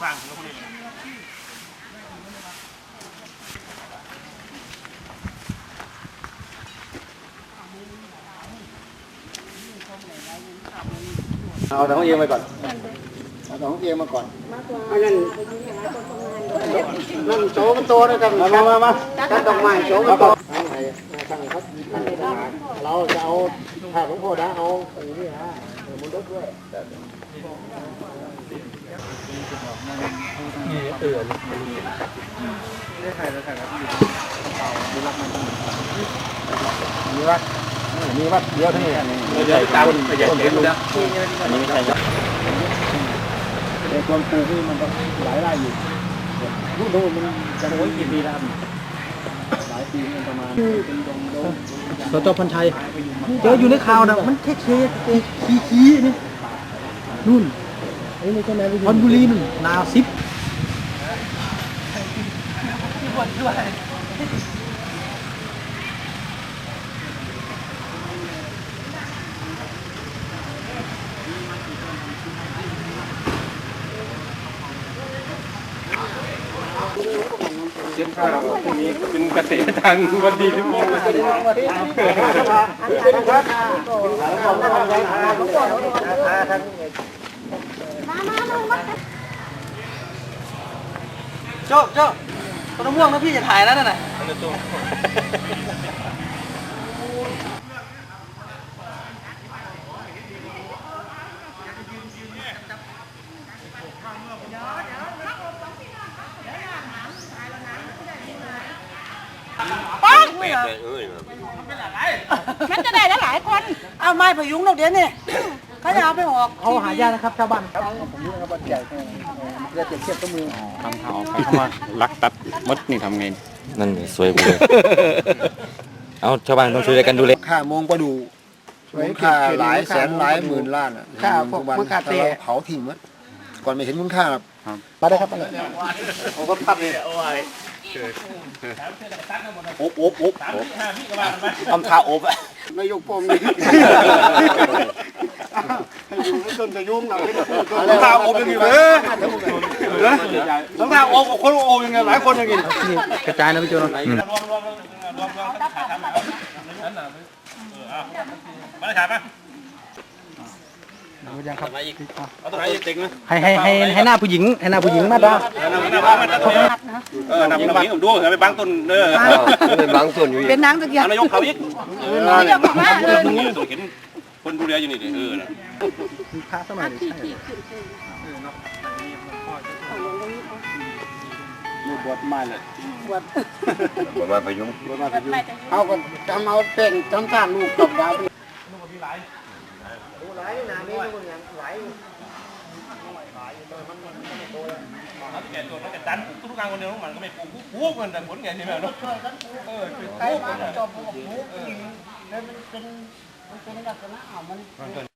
สร้างแล้วคนนี้เอาแต่ของเอียงไปก่อนเอาแต่ของเอียงมาก่อนไม่งั้นนั่นโจมันโตนะครับมามามามาตัดดอกไม้โจมันโตเราจะเอาถ้าหลวงพ่อนะเอาอย่างนี้ฮะมันลดด้วย มีวัดมีวัดเดียวเท่านี้เดี๋ยวตามใหญ่เห็นนะอันนี้ไม่ใช่ครับแต่ควรปลูกนี่มันก็หลายไร่อยู่ดูดูมันจะโอ้ยกี่ปีแล้วหลายปีมันประมาณเป็นดงดงสตพันชัยเจออยู่ในข่าวนะมันแค่เคสเองขี้ขี้นี่นู่น ไอ้นี่ก็แม่ไปคอนบุรีนู่นนาซิปเส้นข้าวพวกนี้เป็นเกษตรทางวันดีที่มอง โจ้โจ้ต้นม่วงนะพี่จะถ่ายแล้วน่ะปังมันจะได้หลายๆคน เอาไม้พยุงดอกเดียวนี่ เขาจะเอาไปออกเขาหายากนะครับชาวบ้านผมรู้นะครับว่าใหญ่แค่ไหนเพื่อเปรียบเทียบกับมือทำทางออกไปเข้ามาลักตัดมดนี่ทำไงนั่นสวยหมดเลยเอาชาวบ้านต้องช่วยกันดูแลค่ามงประดูมูลค่าหลายแสนหลายหมื่นล้านอะค่าพวกมันค่าเตะเผาทิ้งหมดก่อนไม่เห็นคุณค่าครับมาได้ครับมาเลยผมก็พับเลยโอบโอบโอบทำท่าโอบนายกปมนี่ ต้นจะยุ่งเราทำท่าโอบยังไงเว้ยทำท่าโอบคนโอบยังไงหลายคนยังไงนี่กระจายนะพี่โจเนอะรวมรวมรวมรวมรวมถ่ายทำแบบนั้นน่ะเออเอามาได้ถ่ายป่ะเอาตัวไหนเต็งนะให้ให้ให้ให้หน้าผู้หญิงให้หน้าผู้หญิงมาด้วยหน้าเออนำนำมาตัดเออนำนำนี้ผมดูเออไปบังต้นเออเป็นบางส่วนอยู่เป็นนางตะเกียบเอานายกเขาอีกเดี๋ยวบอกว่าเออนี่ตัวเห็น คนดูแลอยู่นี่เออนะพระสมัยนี้ใช่อยู่บวชมาเลยผมว่าพยุงบวชมาอยู่เอากันจำเอาเป็นจำการลูกจบดาว แก่ตัวมันจะดันปลูกทุกครั้งคนเดียวมันก็ไม่ปลูกปลูกมันแต่ผลไงใช่ไหมเนาะเออปลูกมันจบปลูกปลูกจริงแล้วมันเป็นมันเป็นลักษณะเอามัน